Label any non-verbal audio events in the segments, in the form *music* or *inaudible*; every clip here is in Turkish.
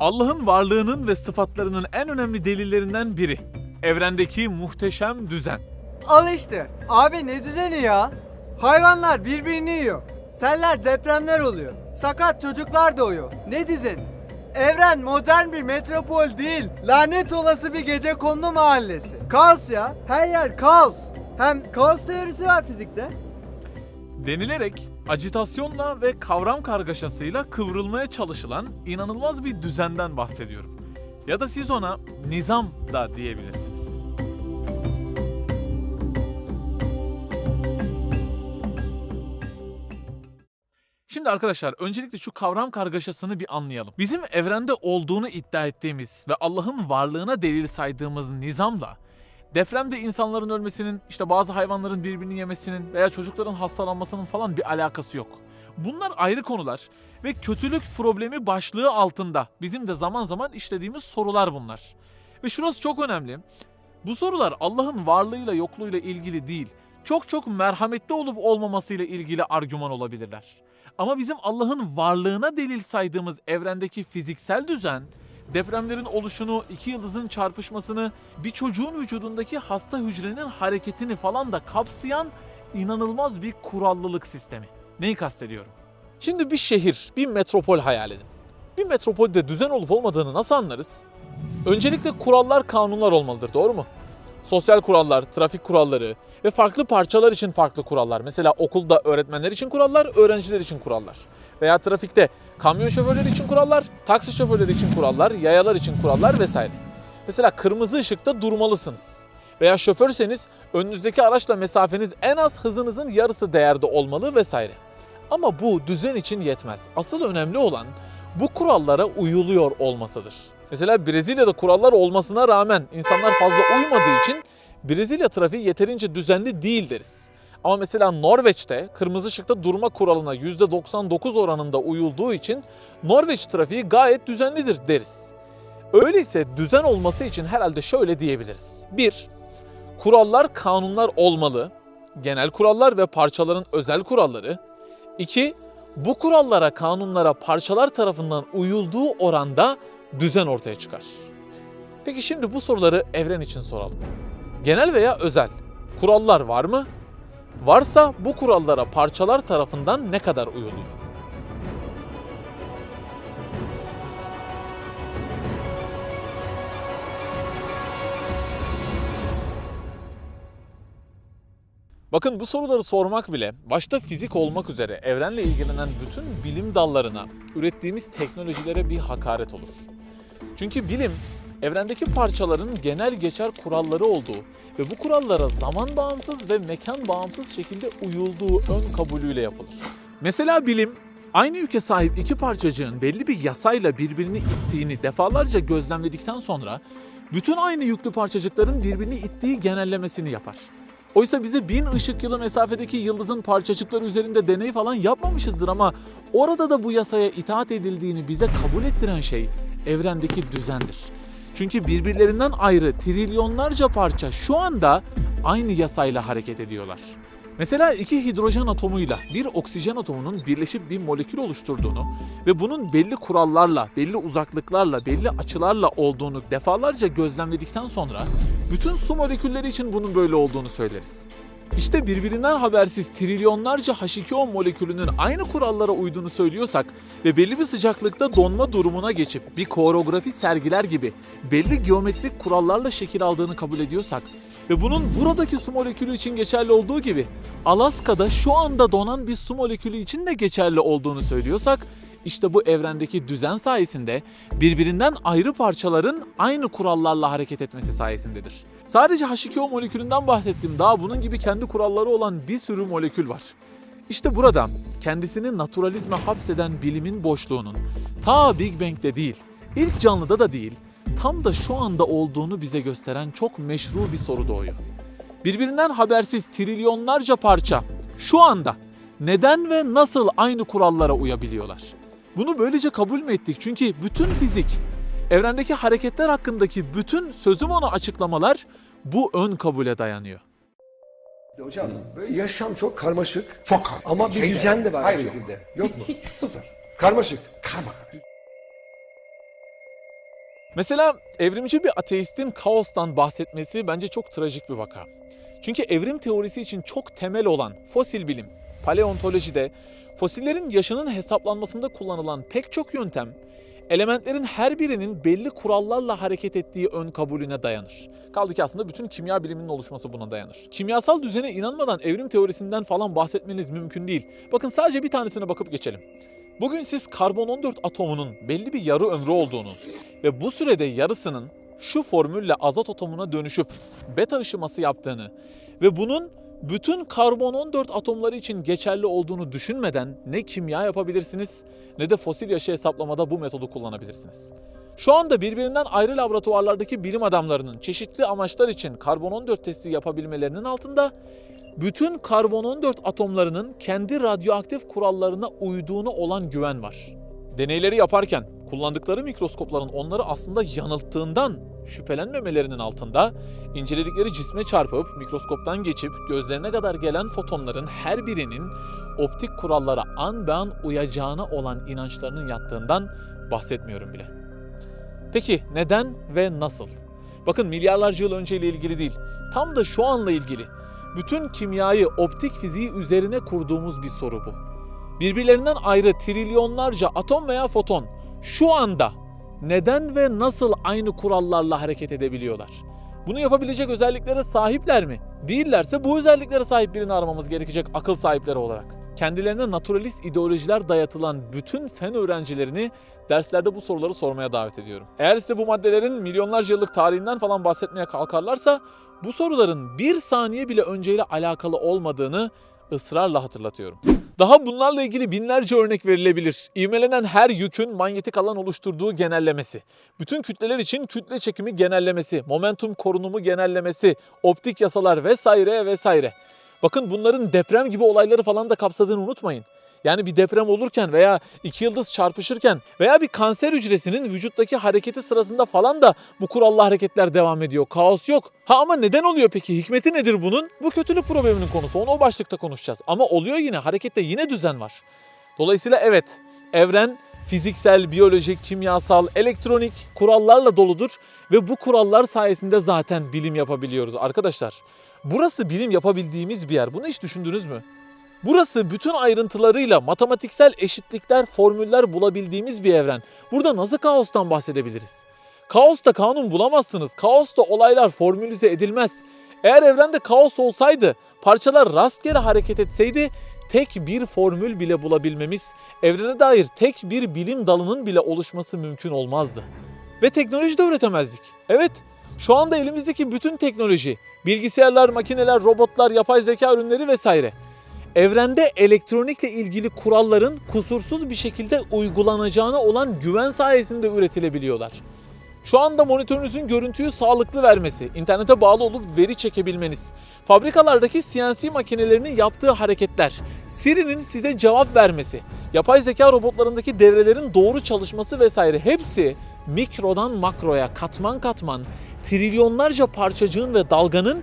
Allah'ın varlığının ve sıfatlarının en önemli delillerinden biri. Evrendeki muhteşem düzen. Al işte. Abi ne düzeni ya? Hayvanlar birbirini yiyor. Seller depremler oluyor. Sakat çocuklar doğuyor. Ne düzeni? Evren modern bir metropol değil. Lanet olası bir gece kondu mahallesi. Kaos ya. Her yer kaos. Hem kaos teorisi var fizikte. Denilerek acitasyonla ve kavram kargaşasıyla kıvrılmaya çalışılan inanılmaz bir düzenden bahsediyorum. Ya da siz ona nizam da diyebilirsiniz. Şimdi arkadaşlar öncelikle şu kavram kargaşasını bir anlayalım. Bizim evrende olduğunu iddia ettiğimiz ve Allah'ın varlığına delil saydığımız nizamla depremde insanların ölmesinin, işte bazı hayvanların birbirini yemesinin veya çocukların hastalanmasının falan bir alakası yok. Bunlar ayrı konular ve kötülük problemi başlığı altında bizim de zaman zaman işlediğimiz sorular bunlar. Ve şurası çok önemli. Bu sorular Allah'ın varlığıyla yokluğuyla ilgili değil, çok çok merhametli olup olmamasıyla ilgili argüman olabilirler. Ama bizim Allah'ın varlığına delil saydığımız evrendeki fiziksel düzen, depremlerin oluşunu, iki yıldızın çarpışmasını, bir çocuğun vücudundaki hasta hücrenin hareketini falan da kapsayan inanılmaz bir kurallılık sistemi. Neyi kastediyorum? Şimdi bir şehir, bir metropol hayal edin. Bir metropolde düzen olup olmadığını nasıl anlarız? Öncelikle kurallar, kanunlar olmalıdır, doğru mu? Sosyal kurallar, trafik kuralları ve farklı parçalar için farklı kurallar. Mesela okulda öğretmenler için kurallar, öğrenciler için kurallar. Veya trafikte kamyon şoförleri için kurallar, taksi şoförleri için kurallar, yayalar için kurallar vesaire. Mesela kırmızı ışıkta durmalısınız. Veya şoförseniz önünüzdeki araçla mesafeniz en az hızınızın yarısı değerde olmalı vesaire. Ama bu düzen için yetmez. Asıl önemli olan bu kurallara uyuluyor olmasıdır. Mesela Brezilya'da kurallar olmasına rağmen insanlar fazla uymadığı için Brezilya trafiği yeterince düzenli değil deriz. Ama mesela Norveç'te kırmızı ışıkta durma kuralına %99 oranında uyulduğu için Norveç trafiği gayet düzenlidir deriz. Öyleyse düzen olması için herhalde şöyle diyebiliriz. 1. Kurallar, kanunlar olmalı. Genel kurallar ve parçaların özel kuralları. 2. Bu kurallara, kanunlara parçalar tarafından uyulduğu oranda düzen ortaya çıkar. Peki şimdi bu soruları evren için soralım. Genel veya özel kurallar var mı? Varsa bu kurallara parçalar tarafından ne kadar uyuluyor? Bakın bu soruları sormak bile başta fizik olmak üzere evrenle ilgilenen bütün bilim dallarına, ürettiğimiz teknolojilere bir hakaret olur. Çünkü bilim evrendeki parçaların genel geçer kuralları olduğu ve bu kurallara zaman bağımsız ve mekan bağımsız şekilde uyulduğu ön kabulüyle yapılır. Mesela bilim aynı yüke sahip iki parçacığın belli bir yasayla birbirini ittiğini defalarca gözlemledikten sonra bütün aynı yüklü parçacıkların birbirini ittiği genellemesini yapar. Oysa bize bin ışık yılı mesafedeki yıldızın parçacıkları üzerinde deney falan yapmamışızdır ama orada da bu yasaya itaat edildiğini bize kabul ettiren şey evrendeki düzendir. Çünkü birbirlerinden ayrı trilyonlarca parça şu anda aynı yasayla hareket ediyorlar. Mesela iki hidrojen atomuyla bir oksijen atomunun birleşip bir molekül oluşturduğunu ve bunun belli kurallarla, belli uzaklıklarla, belli açılarla olduğunu defalarca gözlemledikten sonra bütün su molekülleri için bunun böyle olduğunu söyleriz. İşte birbirinden habersiz trilyonlarca H2O molekülünün aynı kurallara uyduğunu söylüyorsak ve belli bir sıcaklıkta donma durumuna geçip bir koreografi sergiler gibi belli geometrik kurallarla şekil aldığını kabul ediyorsak ve bunun buradaki su molekülü için geçerli olduğu gibi Alaska'da şu anda donan bir su molekülü için de geçerli olduğunu söylüyorsak işte bu evrendeki düzen sayesinde birbirinden ayrı parçaların aynı kurallarla hareket etmesi sayesindedir. Sadece H2O molekülünden bahsettim. Daha bunun gibi kendi kuralları olan bir sürü molekül var. İşte burada kendisini naturalizme hapseden bilimin boşluğunun ta Big Bang'de değil, ilk canlıda da değil, tam da şu anda olduğunu bize gösteren çok meşru bir soru doğuyor. Birbirinden habersiz trilyonlarca parça şu anda neden ve nasıl aynı kurallara uyabiliyorlar? Bunu böylece kabul mü ettik? Çünkü bütün fizik, evrendeki hareketler hakkındaki bütün sözüm ona açıklamalar bu ön kabule dayanıyor. Hocam yaşam çok karmaşık. Çok karmaşık. Ama bir Şey de- düzen de var Hayır, bir yok. şekilde. Yok mu? Hiç *laughs* sıfır. Karmaşık. Karma. Mesela evrimci bir ateistin kaostan bahsetmesi bence çok trajik bir vaka. Çünkü evrim teorisi için çok temel olan fosil bilim, paleontolojide fosillerin yaşının hesaplanmasında kullanılan pek çok yöntem elementlerin her birinin belli kurallarla hareket ettiği ön kabulüne dayanır. Kaldı ki aslında bütün kimya biliminin oluşması buna dayanır. Kimyasal düzene inanmadan evrim teorisinden falan bahsetmeniz mümkün değil. Bakın sadece bir tanesine bakıp geçelim. Bugün siz karbon 14 atomunun belli bir yarı ömrü olduğunu ve bu sürede yarısının şu formülle azot atomuna dönüşüp beta ışıması yaptığını ve bunun bütün karbon 14 atomları için geçerli olduğunu düşünmeden ne kimya yapabilirsiniz ne de fosil yaşı hesaplamada bu metodu kullanabilirsiniz. Şu anda birbirinden ayrı laboratuvarlardaki bilim adamlarının çeşitli amaçlar için karbon 14 testi yapabilmelerinin altında bütün karbon 14 atomlarının kendi radyoaktif kurallarına uyduğunu olan güven var. Deneyleri yaparken kullandıkları mikroskopların onları aslında yanılttığından şüphelenmemelerinin altında inceledikleri cisme çarpıp mikroskoptan geçip gözlerine kadar gelen fotonların her birinin optik kurallara an be an uyacağına olan inançlarının yattığından bahsetmiyorum bile. Peki neden ve nasıl? Bakın milyarlarca yıl önceyle ilgili değil, tam da şu anla ilgili. Bütün kimyayı optik fiziği üzerine kurduğumuz bir soru bu. Birbirlerinden ayrı trilyonlarca atom veya foton şu anda neden ve nasıl aynı kurallarla hareket edebiliyorlar? Bunu yapabilecek özelliklere sahipler mi? Değillerse bu özelliklere sahip birini aramamız gerekecek akıl sahipleri olarak. Kendilerine naturalist ideolojiler dayatılan bütün fen öğrencilerini derslerde bu soruları sormaya davet ediyorum. Eğer size bu maddelerin milyonlarca yıllık tarihinden falan bahsetmeye kalkarlarsa bu soruların bir saniye bile önceyle alakalı olmadığını ısrarla hatırlatıyorum. Daha bunlarla ilgili binlerce örnek verilebilir. İvmelenen her yükün manyetik alan oluşturduğu genellemesi, bütün kütleler için kütle çekimi genellemesi, momentum korunumu genellemesi, optik yasalar vesaire vesaire. Bakın bunların deprem gibi olayları falan da kapsadığını unutmayın. Yani bir deprem olurken veya iki yıldız çarpışırken veya bir kanser hücresinin vücuttaki hareketi sırasında falan da bu kurallı hareketler devam ediyor. Kaos yok. Ha ama neden oluyor peki? Hikmeti nedir bunun? Bu kötülük probleminin konusu. Onu o başlıkta konuşacağız. Ama oluyor yine. Harekette yine düzen var. Dolayısıyla evet, evren fiziksel, biyolojik, kimyasal, elektronik kurallarla doludur ve bu kurallar sayesinde zaten bilim yapabiliyoruz arkadaşlar. Burası bilim yapabildiğimiz bir yer. Bunu hiç düşündünüz mü? Burası bütün ayrıntılarıyla matematiksel eşitlikler, formüller bulabildiğimiz bir evren. Burada nasıl kaostan bahsedebiliriz? Kaosta kanun bulamazsınız. Kaosta olaylar formülize edilmez. Eğer evrende kaos olsaydı, parçalar rastgele hareket etseydi tek bir formül bile bulabilmemiz, evrene dair tek bir bilim dalının bile oluşması mümkün olmazdı. Ve teknoloji de üretemezdik. Evet, şu anda elimizdeki bütün teknoloji, bilgisayarlar, makineler, robotlar, yapay zeka ürünleri vesaire evrende elektronikle ilgili kuralların kusursuz bir şekilde uygulanacağına olan güven sayesinde üretilebiliyorlar. Şu anda monitörünüzün görüntüyü sağlıklı vermesi, internete bağlı olup veri çekebilmeniz, fabrikalardaki CNC makinelerinin yaptığı hareketler, Siri'nin size cevap vermesi, yapay zeka robotlarındaki devrelerin doğru çalışması vesaire hepsi mikrodan makroya katman katman trilyonlarca parçacığın ve dalganın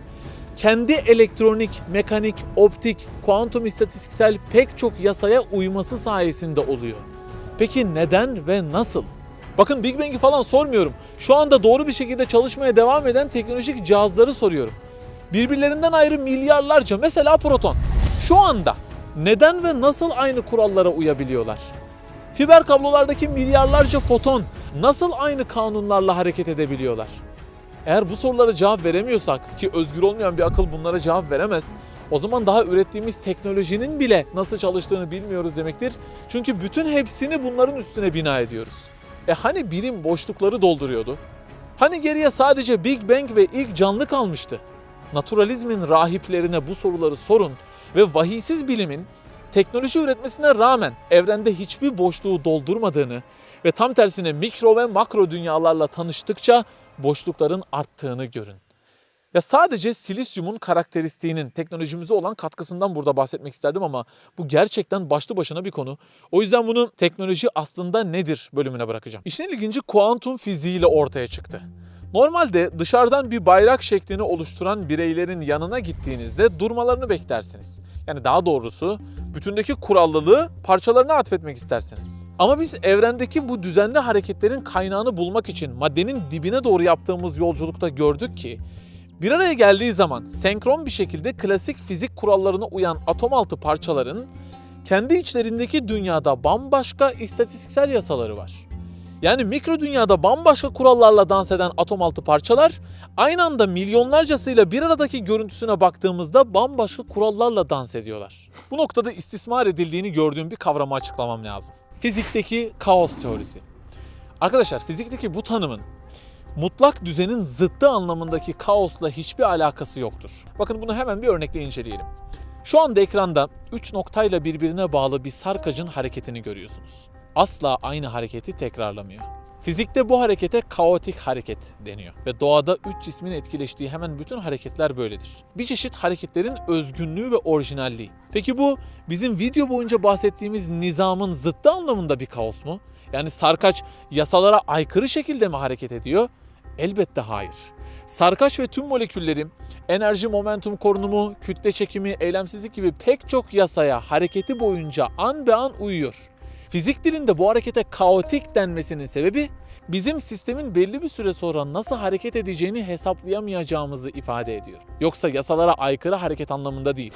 kendi elektronik, mekanik, optik, kuantum istatistiksel pek çok yasaya uyması sayesinde oluyor. Peki neden ve nasıl? Bakın Big Bang'i falan sormuyorum. Şu anda doğru bir şekilde çalışmaya devam eden teknolojik cihazları soruyorum. Birbirlerinden ayrı milyarlarca mesela proton. Şu anda neden ve nasıl aynı kurallara uyabiliyorlar? Fiber kablolardaki milyarlarca foton nasıl aynı kanunlarla hareket edebiliyorlar? Eğer bu sorulara cevap veremiyorsak ki özgür olmayan bir akıl bunlara cevap veremez. O zaman daha ürettiğimiz teknolojinin bile nasıl çalıştığını bilmiyoruz demektir. Çünkü bütün hepsini bunların üstüne bina ediyoruz. E hani bilim boşlukları dolduruyordu? Hani geriye sadece Big Bang ve ilk canlı kalmıştı? Naturalizmin rahiplerine bu soruları sorun ve vahiysiz bilimin teknoloji üretmesine rağmen evrende hiçbir boşluğu doldurmadığını ve tam tersine mikro ve makro dünyalarla tanıştıkça boşlukların arttığını görün. Ya sadece silisyumun karakteristiğinin teknolojimize olan katkısından burada bahsetmek isterdim ama bu gerçekten başlı başına bir konu. O yüzden bunu teknoloji aslında nedir bölümüne bırakacağım. İşin ilginci kuantum fiziğiyle ortaya çıktı. Normalde dışarıdan bir bayrak şeklini oluşturan bireylerin yanına gittiğinizde durmalarını beklersiniz. Yani daha doğrusu bütündeki kurallılığı parçalarına atfetmek istersiniz. Ama biz evrendeki bu düzenli hareketlerin kaynağını bulmak için maddenin dibine doğru yaptığımız yolculukta gördük ki bir araya geldiği zaman senkron bir şekilde klasik fizik kurallarına uyan atom altı parçaların kendi içlerindeki dünyada bambaşka istatistiksel yasaları var. Yani mikro dünyada bambaşka kurallarla dans eden atom altı parçalar aynı anda milyonlarcasıyla bir aradaki görüntüsüne baktığımızda bambaşka kurallarla dans ediyorlar. Bu noktada istismar edildiğini gördüğüm bir kavramı açıklamam lazım. Fizikteki kaos teorisi. Arkadaşlar fizikteki bu tanımın mutlak düzenin zıttı anlamındaki kaosla hiçbir alakası yoktur. Bakın bunu hemen bir örnekle inceleyelim. Şu anda ekranda 3 noktayla birbirine bağlı bir sarkacın hareketini görüyorsunuz. Asla aynı hareketi tekrarlamıyor. Fizikte bu harekete kaotik hareket deniyor ve doğada üç cismin etkileştiği hemen bütün hareketler böyledir. Bir çeşit hareketlerin özgünlüğü ve orijinalliği. Peki bu bizim video boyunca bahsettiğimiz nizamın zıttı anlamında bir kaos mu? Yani sarkaç yasalara aykırı şekilde mi hareket ediyor? Elbette hayır. Sarkaç ve tüm moleküllerin enerji momentum korunumu, kütle çekimi, eylemsizlik gibi pek çok yasaya hareketi boyunca an be an uyuyor. Fizik dilinde bu harekete kaotik denmesinin sebebi bizim sistemin belli bir süre sonra nasıl hareket edeceğini hesaplayamayacağımızı ifade ediyor. Yoksa yasalara aykırı hareket anlamında değil.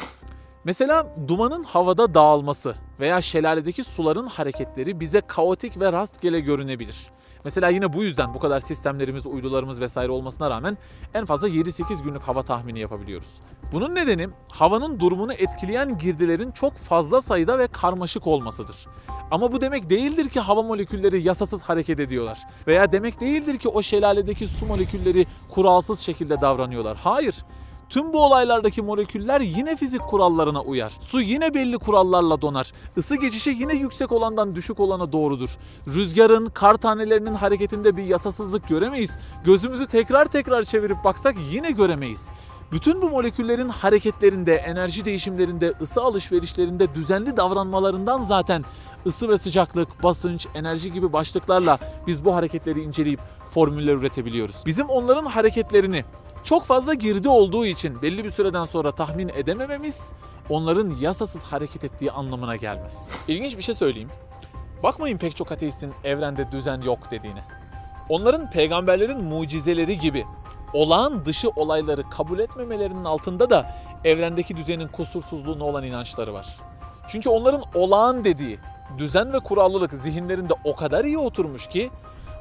Mesela dumanın havada dağılması veya şelaledeki suların hareketleri bize kaotik ve rastgele görünebilir. Mesela yine bu yüzden bu kadar sistemlerimiz, uydularımız vesaire olmasına rağmen en fazla 7-8 günlük hava tahmini yapabiliyoruz. Bunun nedeni havanın durumunu etkileyen girdilerin çok fazla sayıda ve karmaşık olmasıdır. Ama bu demek değildir ki hava molekülleri yasasız hareket ediyorlar. Veya demek değildir ki o şelaledeki su molekülleri kuralsız şekilde davranıyorlar. Hayır. Tüm bu olaylardaki moleküller yine fizik kurallarına uyar. Su yine belli kurallarla donar. Isı geçişi yine yüksek olandan düşük olana doğrudur. Rüzgarın, kar tanelerinin hareketinde bir yasasızlık göremeyiz. Gözümüzü tekrar tekrar çevirip baksak yine göremeyiz. Bütün bu moleküllerin hareketlerinde, enerji değişimlerinde, ısı alışverişlerinde düzenli davranmalarından zaten ısı ve sıcaklık, basınç, enerji gibi başlıklarla biz bu hareketleri inceleyip formüller üretebiliyoruz. Bizim onların hareketlerini çok fazla girdi olduğu için belli bir süreden sonra tahmin edemememiz onların yasasız hareket ettiği anlamına gelmez. İlginç bir şey söyleyeyim. Bakmayın pek çok ateistin evrende düzen yok dediğine. Onların peygamberlerin mucizeleri gibi olağan dışı olayları kabul etmemelerinin altında da evrendeki düzenin kusursuzluğuna olan inançları var. Çünkü onların olağan dediği düzen ve kurallılık zihinlerinde o kadar iyi oturmuş ki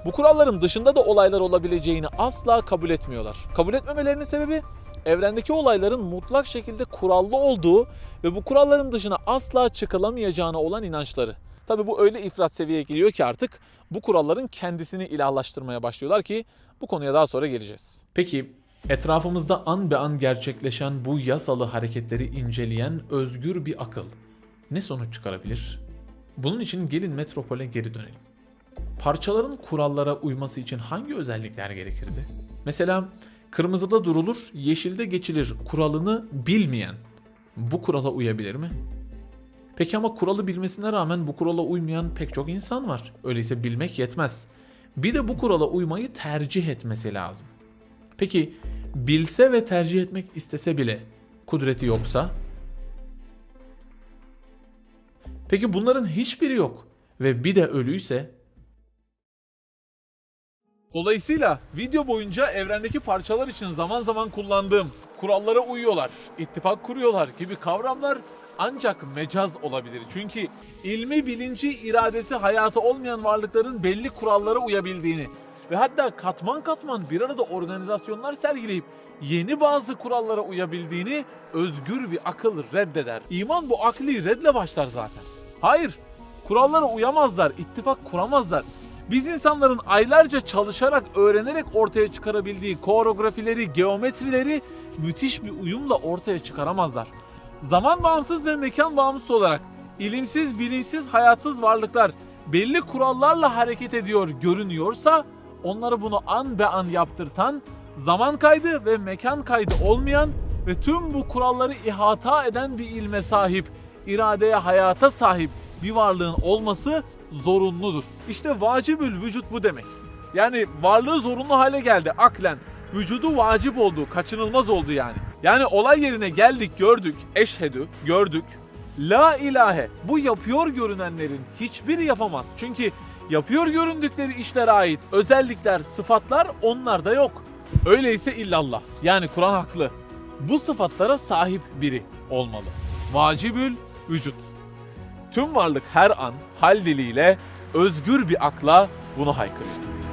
bu kuralların dışında da olaylar olabileceğini asla kabul etmiyorlar. Kabul etmemelerinin sebebi evrendeki olayların mutlak şekilde kurallı olduğu ve bu kuralların dışına asla çıkılamayacağına olan inançları. Tabi bu öyle ifrat seviyeye geliyor ki artık bu kuralların kendisini ilahlaştırmaya başlıyorlar ki bu konuya daha sonra geleceğiz. Peki etrafımızda an be an gerçekleşen bu yasalı hareketleri inceleyen özgür bir akıl ne sonuç çıkarabilir? Bunun için gelin metropole geri dönelim. Parçaların kurallara uyması için hangi özellikler gerekirdi? Mesela kırmızıda durulur, yeşilde geçilir kuralını bilmeyen bu kurala uyabilir mi? Peki ama kuralı bilmesine rağmen bu kurala uymayan pek çok insan var. Öyleyse bilmek yetmez. Bir de bu kurala uymayı tercih etmesi lazım. Peki bilse ve tercih etmek istese bile kudreti yoksa? Peki bunların hiçbiri yok ve bir de ölüyse? Dolayısıyla video boyunca evrendeki parçalar için zaman zaman kullandığım kurallara uyuyorlar, ittifak kuruyorlar gibi kavramlar ancak mecaz olabilir. Çünkü ilmi bilinci iradesi hayatı olmayan varlıkların belli kurallara uyabildiğini ve hatta katman katman bir arada organizasyonlar sergileyip yeni bazı kurallara uyabildiğini özgür bir akıl reddeder. İman bu akli redle başlar zaten. Hayır, kurallara uyamazlar, ittifak kuramazlar. Biz insanların aylarca çalışarak, öğrenerek ortaya çıkarabildiği koreografileri, geometrileri müthiş bir uyumla ortaya çıkaramazlar. Zaman bağımsız ve mekan bağımsız olarak ilimsiz, bilinçsiz, hayatsız varlıklar belli kurallarla hareket ediyor görünüyorsa onları bunu an be an yaptırtan, zaman kaydı ve mekan kaydı olmayan ve tüm bu kuralları ihata eden bir ilme sahip, iradeye, hayata sahip bir varlığın olması zorunludur. İşte vacibül vücut bu demek. Yani varlığı zorunlu hale geldi aklen. Vücudu vacip oldu, kaçınılmaz oldu yani. Yani olay yerine geldik gördük, eşhedü gördük. La ilahe bu yapıyor görünenlerin hiçbiri yapamaz. Çünkü yapıyor göründükleri işlere ait özellikler, sıfatlar onlarda yok. Öyleyse illallah. Yani Kur'an haklı. Bu sıfatlara sahip biri olmalı. Vacibül vücut. Tüm varlık her an hal diliyle özgür bir akla bunu haykırıyor.